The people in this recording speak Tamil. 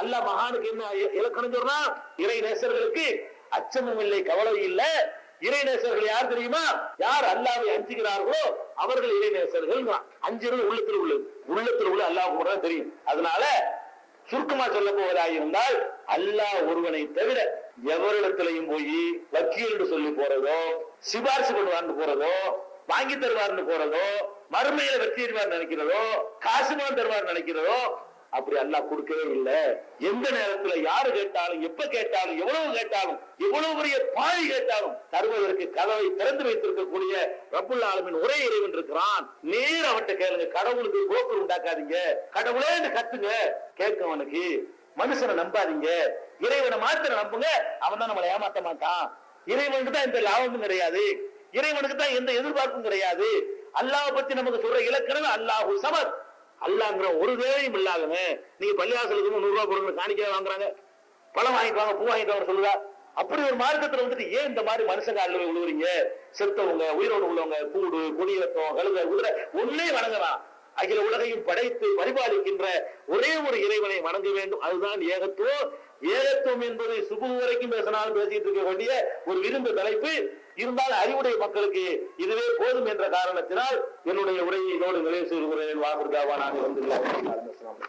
அல்லாஹ் மகானுக்கு என்ன இலக்கணம் சொன்னா? இறை நேசர்களுக்கு அச்சமும் இல்லை கவலை இல்லை. இறை நேசர்கள் யார் தெரியுமா? யார் அல்லாவை அஞ்சுகிறார்களோ அவர்கள் இறை நேசர்கள் அஞ்சுறது உள்ளத்தில் உள்ளது. உள்ளத்தில் உள்ள அல்லாஹ் கூட தான் தெரியும். அதனால சுருக்கமா சொல்ல போவதாயிருந்தால் அல்லாஹ் ஒருவனை தவிர எவரிடத்திலையும் போய் வக்கீல் சொல்லி போறதோ சிபாரிசு பண்ணுவார்னு போறதோ வாங்கி தருவார்னு போறதோ மறுமையில வெற்றி தருவார் நினைக்கிறதோ காசுமான் தருவார் நினைக்கிறதோ அப்படி அல்லாஹ் கொடுக்கவே இல்லை. எந்த நேரத்துல யாரு கேட்டாலும் எப்ப கேட்டாலும் எவ்வளவு கேட்டாலும் எவ்வளவு பெரிய பாழி கேட்டாலும் தருவதற்கு கதவை திறந்து வைத்திருக்கக்கூடிய ரப்புல் ஆலமின் ஒரே இறைவன் இருக்கிறான். நேர் அவன்கிட்ட கேளுங்க. கடவுளுக்கு கோபுரம் உண்டாக்காதீங்க. கடவுளே கத்துங்க. கேட்கவனுக்கு மனுஷனை நம்பாதீங்க. இறைவனை மாத்திர நம்புங்க. அவன் தான் நம்மளை ஏமாத்த மாட்டான். இறைவனுக்கு தான் எந்த லாபமும் கிடையாது. இறைவனுக்கு தான் எந்த எதிர்பார்ப்பும் கிடையாது. அல்லாஹ் பத்தி நமக்கு சொல்ற இலக்கணம் அல்லாஹு சமத். அல்லாங்கிற ஒரு தேவையும் இல்லாதவன் நீங்க பள்ளிவாசலுக்கு நூறு ரூபாய் கொடுங்க காணிக்க வாங்குறாங்க. பழம் வாங்கிட்டு வாங்க பூ வாங்கிட்டு வாங்க சொல்லுதா? அப்படி ஒரு மார்க்கத்துல வந்துட்டு ஏன் இந்த மாதிரி மனுஷங்க அல்ல விழுவுறீங்க? செத்தவங்க உயிரோடு உள்ளவங்க கூடு கொடியத்தம் கழுத குதிரை ஒன்னே வணங்கலாம் அகில உலகையும் படைத்து பரிபாலிக்கின்ற ஒரே ஒரு இறைவனை வணங்க வேண்டும். அதுதான் ஏகத்துவம். ஏகத்துவம் என்பது சுபு வரைக்கும் பேசினாலும் பேசிட்டு இருக்க வேண்டிய ஒரு விரும்பு தலைப்பு. இருந்தால் அறிவுடைய மக்களுக்கு இதுவே போதும் என்ற காரணத்தினால் என்னுடைய உரையை இதோடு நிறைவு செய்கிறேன் வாக்குறுதியாவா நான் வந்து